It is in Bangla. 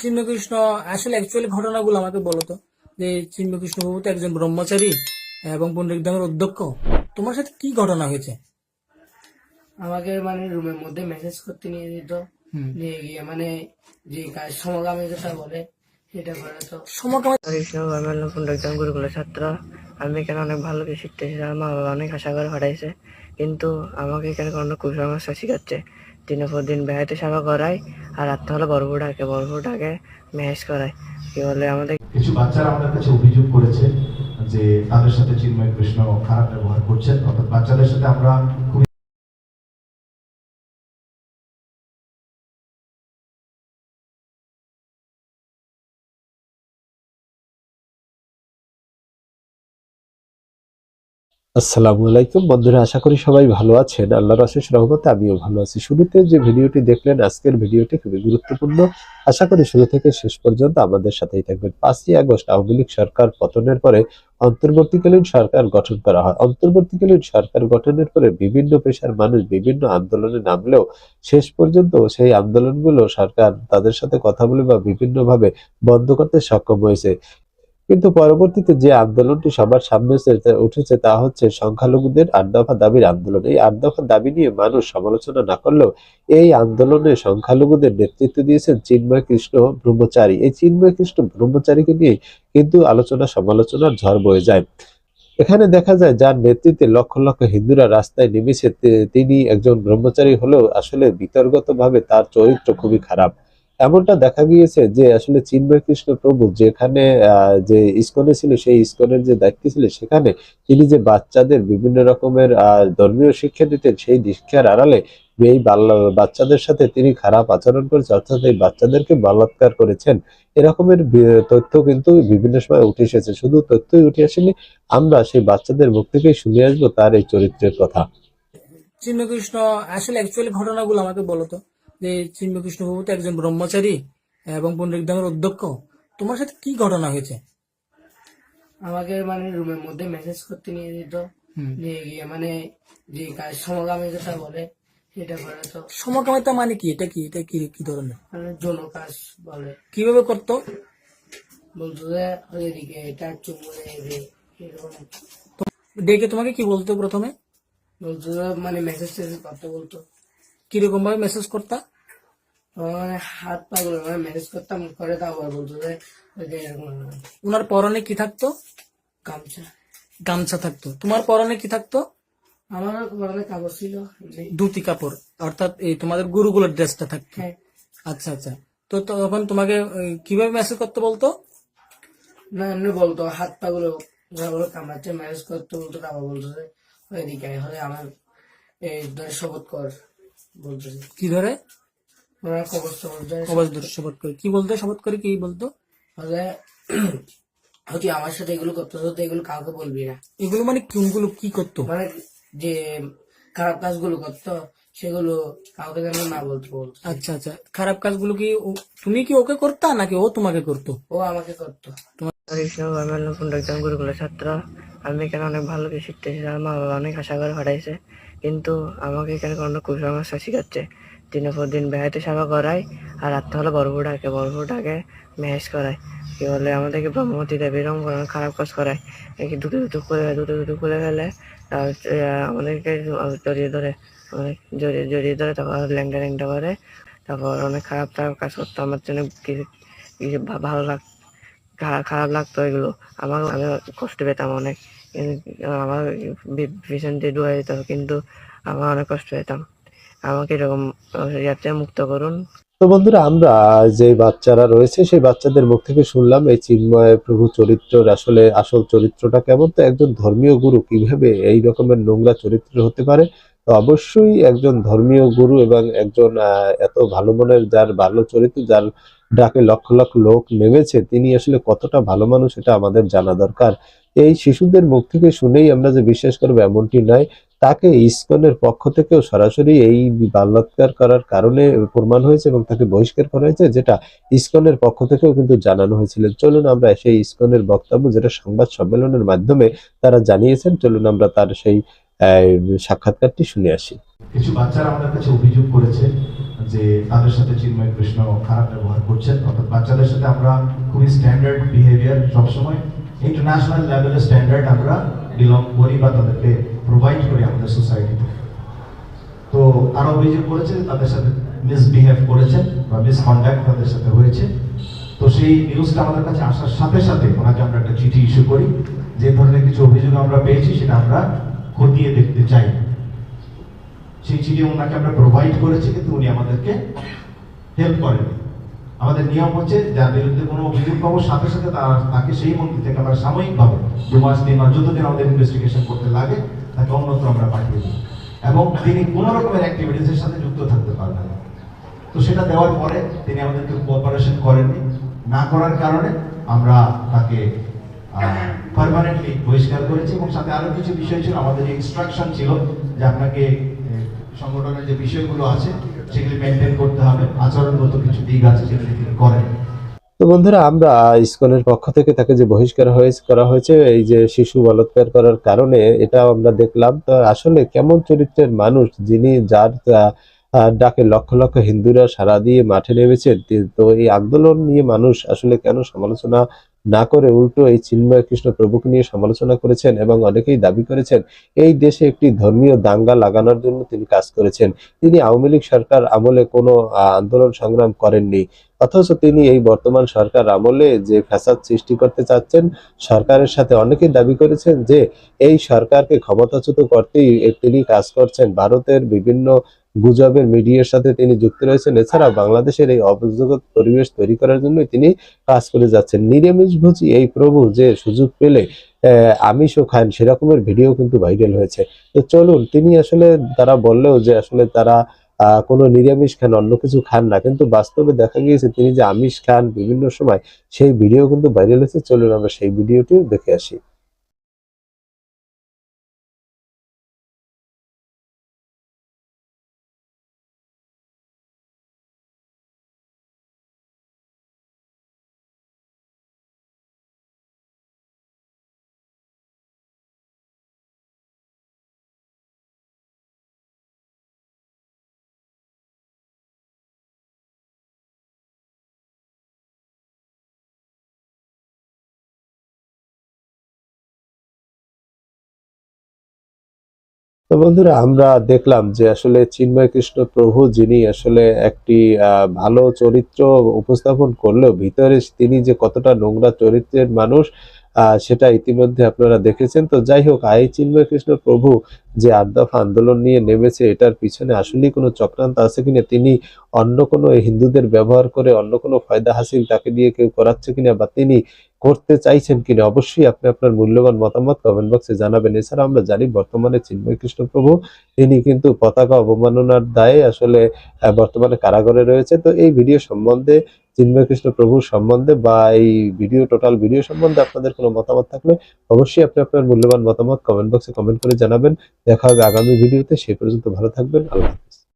চিন্মকৃষ্ণ আসলে অ্যাকচুয়ালি ঘটনাগুলো আমাকে বলো তো যে চিন্মকৃষ্ণ বাবু তো একজন ব্রহ্মচারী এবং পণ্ডিত গ্রামের অধ্যক্ষ। তোমার সাথে কি ঘটনা হয়েছে? আমাকে মানে রুমের মধ্যে মেসেজ করতে নিয়ে হুম। নিয়ে গিয়ে মানে যে কাজ সমগামিকতা বলে সেটা করে তো। সমকামী কৃষ্ণ গ্রামের গুরুকুলের ছাত্র। আমি এখানে অনেক ভালো কিছু শিখতেছি আমার মা বাবা অনেক আশা করে পাঠাইছে। কিন্তু আমাকে এখানে কোনো কুসংস্কার শিখাচ্ছে। দিনের পর দিন বেহাইতে সেবা করায়, আর রাত্রে হলে বরফুটাকে বরফুটাকে মেহেজ করায়। কি বলে আমাদের? কিছু বাচ্চারা আমাদের কাছে অভিযোগ করেছে যে তাদের সাথে চিন্ময় কৃষ্ণ খারাপ ব্যবহার করছেন, অর্থাৎ বাচ্চাদের সাথে আমরা খুবই আসসালামু আলাইকুম। বন্ধুরা, আশা করি সবাই ভালো আছেন। আল্লাহর অশেষ রহমতে আমিও ভালো আছি। শুরুতে যে ভিডিওটি দেখলেন, আজকের ভিডিওটি খুবই গুরুত্বপূর্ণ। আশা করি শুরু থেকে শেষ পর্যন্ত আমাদের সাথেই থাকবেন। পাঁচই আগস্ট আওয়ামী লীগ সরকার পতনের পরে অন্তর্বর্তীকালীন সরকার গঠন করা হয়। অন্তর্বর্তীকালীন সরকার গঠনের পরে বিভিন্ন পেশার মানুষ বিভিন্ন আন্দোলনে নামলেও শেষ পর্যন্ত সেই আন্দোলনগুলো সরকার তাদের সাথে কথা বলে বা বিভিন্নভাবে বন্ধ করতে সক্ষম হয়েছে। কিন্তু পরবর্তীতে যে আন্দোলনটি সবার সামনে উঠেছে তা হচ্ছে সংখ্যালঘুদের আট দফা দাবির আন্দোলন। এই আট দফা দাবি নিয়ে মানুষ সমালোচনা না করলেও এই আন্দোলনে সংখ্যালঘুদের নেতৃত্ব দিয়েছেন চিন্ময় কৃষ্ণ ব্রহ্মচারী। এই চিন্ময় কৃষ্ণ ব্রহ্মচারীকে নিয়ে কিন্তু আলোচনা সমালোচনার ঝড় বয়ে যায়। এখানে দেখা যায় যার নেতৃত্বে লক্ষ লক্ষ হিন্দুরা রাস্তায় নেমেছে তিনি একজন ব্রহ্মচারী হলেও আসলে বিতর্গতভাবে তার চরিত্র খুবই খারাপ। এমনটা দেখা গিয়েছে যে আসলে চিন্ময় কৃষ্ণ প্রভু যেখানে যে ইসকনে ছিল, সেই ইসকনের যে দায়িত্ব ছিল, সেখানে তিনি যে বাচ্চাদের বিভিন্ন রকমের ধর্মীয় শিক্ষা দিতেন, সেই শিক্ষার আড়ালে এই বাচ্চাদের সাথে তিনি খারাপ আচরণ করেছে অর্থাৎ এই বাচ্চাদেরকে বলাৎকার করেছেন। এরকমের তথ্য কিন্তু বিভিন্ন সময় উঠে এসেছে। শুধু তথ্যই উঠে আসেনি, আমরা সেই বাচ্চাদের মুখ থেকেই শুনে আসব তার এই চরিত্রের কথা। চিন্মকৃষ্ণ আসলে অ্যাকচুয়ালি ঘটনাগুলো আমাকে বলো তো। যে চিন্মকৃষ্ণ বাবু তো একজন ব্রহ্মচারী এবং পণ্ডিত গ্রামের অধ্যক্ষ। তোমার সাথে কি ঘটনা হয়েছে? আমাকে মানে রুমের মধ্যে মেসেজ করতে নিয়ে যেত। নিয়ে গিয়ে মানে যে কাজ সমগামিকতা বলে সেটা করে তো। সমকামিতা মানে কি? এটা কি? এটা কি? কি ধরনের? মানে যৌন কাজ বলে। কীভাবে করতো? বলতো যে এদিকে এটা চুমুরে ডেকে তোমাকে কি বলতো প্রথমে? বলতো মানে মেসেজ করতে বলতো। কীরকম ভাবে মেসেজ করতা? মানে হাত পা গুলো মানে মেসেজ করতাম করে তারপর বলতো যে ওনার পরনে কি থাকতো? গামছা। গামছা থাকতো। তোমার পরনে কি থাকতো? আমার মানে কাগজ ছিল। ধুতি কাপড় অর্থাৎ এই তোমাদের গুরুগুলোর ড্রেসটা থাকতো। হ্যাঁ। আচ্ছা আচ্ছা। তো তখন তোমাকে কীভাবে মেসেজ করতে বলতো? না এমনি বলতো হাত পা গুলো যেগুলো কামড়াচ্ছে ম্যারেজ করতে বলতো তারপর বলতো যে ওই এদিকে হলে আমার এই ধরে শপথ কর। কি ধরে? ওরা ধরে শপথ করে। কি বলতো? শপথ করে কি বলতো? তুই আমার সাথে এগুলো করতে তো এগুলো কাউকে বলবি না। এগুলো মানে কোনগুলো? কি করতো? মানে যে খারাপ কাজগুলো করতো সেগুলো কাউকে যেন না বলতে বলতো। আচ্ছা আচ্ছা। খারাপ কাজগুলো কি তুমি কি ওকে করতা নাকি ও তোমাকে করতো? ও আমাকে করতো। গ্রামের পুনরুদ্ধান গুরুকুলের ছাত্র আমি এখানে অনেক ভালো কিছু শিখতেছি আমার মা বাবা অনেক আশা করে পাঠাইছে কিন্তু আমাকে এখানে কোনো কুসংস্কার শিখাচ্ছে। দিনের পর দিন বেড়াইতে সেবা করায় আর রাত্রে হলে বরফুটাকে বরফুটাকে মেহেজ করায়। কি বলে, আমাদেরকে ব্রহ্মতী এরকম কোনো খারাপ কাজ করায়। একে দুটো দুটো করে, দুটো দুটো করে ফেলে আমাদেরকে জড়িয়ে ধরে অনেক জড়িয়ে জড়িয়ে ধরে, তারপর ল্যাংটা ল্যাংটা করে। তারপর অনেক খারাপ খারাপ কাজ করতো, আমার জন্য কিছু ভালো লাগ, খারাপ লাগতো এগুলো। আমার আমি কষ্ট পেতাম অনেক। আমার ভীষণ ডুবে যেত, কিন্তু আমার অনেক কষ্ট পেতাম আমাকে এরকম ইয়াতে মুক্ত করুন। তো বন্ধুরা, আমরা যে বাচ্চারা রয়েছে, সেই বাচ্চাদের মুখ থেকে শুনলাম এই চিন্ময় প্রভু চরিত্রের আসলে আসল চরিত্রটা কেমন। তো একজন ধর্মীয় গুরু কীভাবে এই রকমের নোংরা চরিত্র হতে পারে? তো অবশ্যই একজন ধর্মীয় গুরু এবং একজন এত ভালো মনের যার ভালো চরিত্র, যার ডাকে লক্ষ লক্ষ লোক নেমেছে, তিনি আসলে কতটা ভালো মানুষ এটা আমাদের জানা দরকার। এই শিশুদের মুখ থেকে শুনেই আমরা যে বিশ্বাস করব এমনটি নয়, তাকে ইসকনের পক্ষ থেকেও সরাসরি এই বাল্যৎকার করার কারণে প্রমাণ হয়েছে এবং তাকে বহিষ্কার করা হয়েছে, যেটা ইসকনের পক্ষ থেকেও কিন্তু জানানো হয়েছিল। চলুন আমরা সেই ইসকনের বক্তব্য, যেটা সংবাদ সম্মেলনের মাধ্যমে তারা জানিয়েছেন, চলুন আমরা তার সেই সাক্ষাৎকারটি শুনে আসি। কিছু বাচ্চারা আমাদের কাছে অভিযোগ করেছে যে তাদের সাথে চিন্ময় কৃষ্ণ খারাপ ব্যবহার করছেন, অর্থাৎ বাচ্চাদের সাথে আমরা খুবই স্ট্যান্ডার্ড বিহেভিয়ার সবসময়। ইন্টারন্যাশনাল লেভেলের স্ট্যান্ডার্ড আমরা বিলং করি বা তাদেরকে প্রোভাইড করি আমাদের সোসাইটিতে তো। তারা অভিযোগ করেছে তাদের সাথে মিসবিহেভ করেছেন বা মিসকন্ডাক্ট তাদের সাথে হয়েছে। তো সেই নিউজটা আমাদের কাছে আসার সাথে সাথে ওনাকে আমরা একটা চিঠি ইস্যু করি। যে ধরনের কিছু অভিযোগ আমরা পেয়েছি, সেটা আমরা খতিয়ে দেখতে চাই। সেই চিঠি ওনাকে আমরা প্রোভাইড করেছি, কিন্তু উনি আমাদেরকে হেল্প করেন আমাদের নিয়ম হচ্ছে, যার বিরুদ্ধে কোনো অভিযোগ পাবো, সাথে সাথে তাকে সেই মন্ত্রী থেকে আমরা সাময়িকভাবে দু মাস তিন মাস, যতদিন আমাদের ইনভেস্টিগেশন করতে লাগে, তাকে অন্যত্র আমরা পাঠিয়ে দিই। এবং তিনি কোনো রকমের অ্যাক্টিভিটিসের সাথে যুক্ত থাকতে পারবেন তো সেটা দেওয়ার পরে তিনি আমাদেরকে কোঅপারেশন করেননি। না করার কারণে আমরা তাকে পারমানেন্টলি বহিষ্কার করেছি এবং সাথে আরও কিছু বিষয় ছিল। আমাদের ইনস্ট্রাকশন ছিল যে আপনাকে সংগঠনের যে বিষয়গুলো আছে, সেগুলি মেনটেন করতে হবে। আচরণগত কিছু দিক আছে যেগুলি তিনি করেন। তো বন্ধুরা, আমরা ইসকনের পক্ষ থেকে তাকে যে বহিষ্কার হয়েছে, করা হয়েছে, এই যে শিশু বলাৎকার করার কারণে, এটা আমরা দেখলাম। তো আসলে কেমন চরিত্রের মানুষ যিনি যার ডাকে লক্ষ লক্ষ হিন্দুরা সারা দিয়ে মাঠে নেমেছেন তো এই আন্দোলন নিয়ে মানুষ আসলে কেন সমালোচনা না করে উল্টো এই চিন্ময় কৃষ্ণ প্রভুকে নিয়ে সমালোচনা করেছেন এবং অনেকেই দাবি করেছেন, এই দেশে একটি ধর্মীয় দাঙ্গা লাগানোর জন্য তিনি কাজ করেছেন। তিনি আওয়ামী লীগ সরকার আমলে কোনো আন্দোলন সংগ্রাম করেননি। অথচ তিনি এই বর্তমান সরকার আমলে যে ফ্যাসাদ সৃষ্টি করতে চাচ্ছেন, সরকারের সাথে অনেকেই দাবি করেছেন যে, এই সরকারকে ক্ষমতাচ্যুত করতেই তিনি কাজ করছেন। ভারতের বিভিন্ন গুজবের মিডিয়ার সাথে তিনি যুক্ত রয়েছেন। এছাড়া বাংলাদেশের এই অবজগত পরিবেশ তৈরি করার জন্য তিনি কাজ করে যাচ্ছেন। নিরামিষ নিরামিষভোজী এই প্রভু যে সুযোগ পেলে আমিষও খান সেরকমের ভিডিও কিন্তু ভাইরাল হয়েছে। তো চলুন, তিনি আসলে, তারা বললেও যে আসলে তারা কোনো নিরামিষ খান, অন্য কিছু খান না। কিন্তু বাস্তবে দেখা গিয়েছে তিনি যে আমিষ খান বিভিন্ন সময়, সেই ভিডিও কিন্তু ভাইরাল হয়েছে। চলুন আমরা সেই ভিডিওটিও দেখে আসি। তো বন্ধুরা, আমরা দেখলাম যে আসলে চিন্ময় কৃষ্ণ প্রভু যিনি আসলে একটি ভালো চরিত্র উপস্থাপন করলেও ভিতরে তিনি যে কতটা নোংরা চরিত্রের মানুষ সেটা ইতিমধ্যে আপনারা দেখেছেন। তো যাই হোক, আই চিন্ময় কৃষ্ণ প্রভু যে আট আন্দোলন নিয়ে নেমেছে, এটার পিছনে আসলেই কোনো চক্রান্ত আছে কিনা, তিনি অন্য কোনো হিন্দুদের ব্যবহার করে অন্য কোনো ফায়দা হাসিল তাকে দিয়ে কেউ করাচ্ছে কিনা বা তিনি করতে চাইছেন কিনা, অবশ্যই আপনি আপনার মূল্যবান মতামত কমেন্ট বক্সে জানাবেন। এছাড়া আমরা জানি বর্তমানে চিন্ময় কৃষ্ণ প্রভু তিনি কিন্তু পতাকা অবমাননার দায়ে আসলে বর্তমানে কারাগারে রয়েছে। তো এই ভিডিও সম্বন্ধে, চিন্ময় কৃষ্ণ প্রভুর সম্বন্ধে বা এই ভিডিও টোটাল ভিডিও সম্বন্ধে আপনাদের কোনো মতামত থাকলে অবশ্যই আপনি আপনার মূল্যবান মতামত কমেন্ট বক্সে কমেন্ট করে জানাবেন। দেখা হবে আগামী ভিডিওতে সে পর্যন্ত ভালো থাকবেন আল্লাহ।